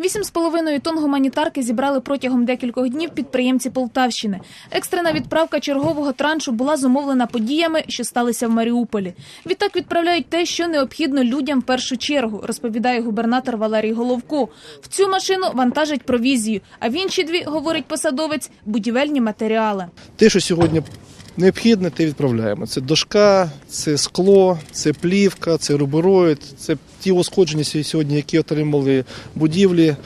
8,5 тонн гуманітарки зібрали протягом декількох днів підприємці Полтавщини. Екстрена відправка чергового траншу була зумовлена подіями, що сталися в Маріуполі. Відтак відправляють те, що необхідно людям в першу чергу, розповідає губернатор Валерій Головко. В цю машину вантажать провізію, а в інші дві, говорить посадовець, будівельні матеріали. Те, що сьогодні необхідне, те відправляємо. Це дошка, це скло, це плівка, це рубероїд, це ті ушкодження сьогодні, які отримали будівлі е,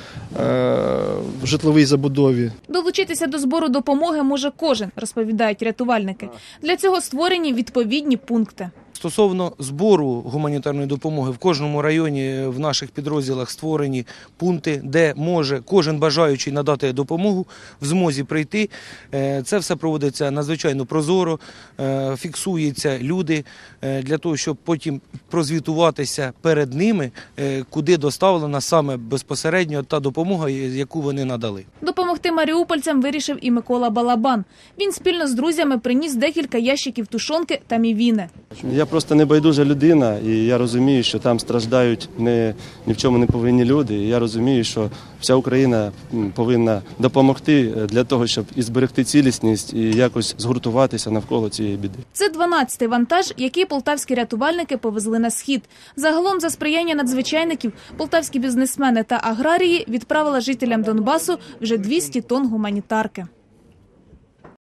в житловій забудові. Долучитися до збору допомоги може кожен, розповідають рятувальники. Для цього створені відповідні пункти. Стосовно збору гуманітарної допомоги в кожному районі в наших підрозділах створені пункти, де може кожен бажаючий надати допомогу в змозі прийти. Е, Це все проводиться надзвичайно прозоро, е, фіксуються люди е, для того, щоб потім прозвітуватися перед ними, е, куди доставлена саме безпосередньо та допомога, яку вони надали. Допомогти маріупольцям вирішив і Микола Балабан. Він спільно з друзями приніс декілька ящиків тушонки та мівіни. Я просто небайдужа людина, і я розумію, що там страждають не, ні в чому не повинні люди. І я розумію, що вся Україна повинна допомогти е, для того, щоб і зберегти цілісність і якось згуртуватися навколо цієї біди. Це 12-й вантаж, який полтавські рятувальники повезли на схід. Загалом, за сприяння надзвичайників, полтавські бізнесмени та аграрії відправили жителям Донбасу вже 200 тонн гуманітарки.